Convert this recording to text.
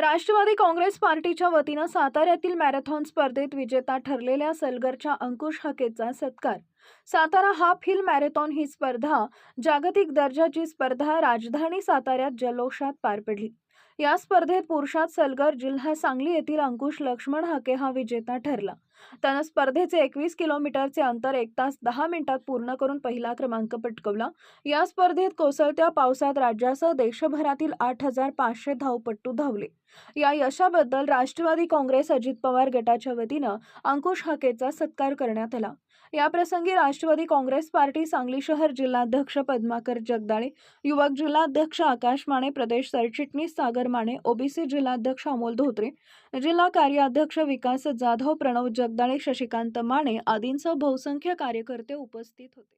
राष्ट्रवादी काँग्रेस पार्टीच्या वतीनं साताऱ्यातील मॅरेथॉन स्पर्धेत विजेता ठरलेल्या सलगरच्या अंकुश हकेचा सत्कार. सातारा हाफ हिल मॅरेथॉन ही स्पर्धा जागतिक दर्जाची स्पर्धा राजधानी साताऱ्यात जल्लोषात पार पडली. या स्पर्धेत पुरुषात सलगर जिल्हा सांगली येथील अंकुश लक्ष्मण हाके हा विजेता ठरला. त्यानं स्पर्धेचे एकवीस किलोमीटरचे अंतर एक तास दहा मिनिटात पूर्ण करून पहिला क्रमांक पटकवला. या स्पर्धेत कोसळत्या पावसात राज्यासह देशभरातील आठ हजार पाचशे धावपट्टू धावले. या यशाबद्दल राष्ट्रवादी काँग्रेस अजित पवार गटाच्या वतीनं अंकुश हाकेचा सत्कार करण्यात आला. याप्रसंगी राष्ट्रवादी काँग्रेस पार्टी सांगली शहर जिल्हाध्यक्ष पद्माकर जगदाळे युवक जिल्हाध्यक्ष आकाश माने प्रदेश सरचिटणीस सागर माने ओबीसी जिल्हाध्यक्ष अमोल धोत्रे जिल्हा कार्याध्यक्ष विकास जाधव प्रणव जग जगदाळे शशिकांत माने आदींसह बहुसंख्य कार्यकर्ते उपस्थित होते.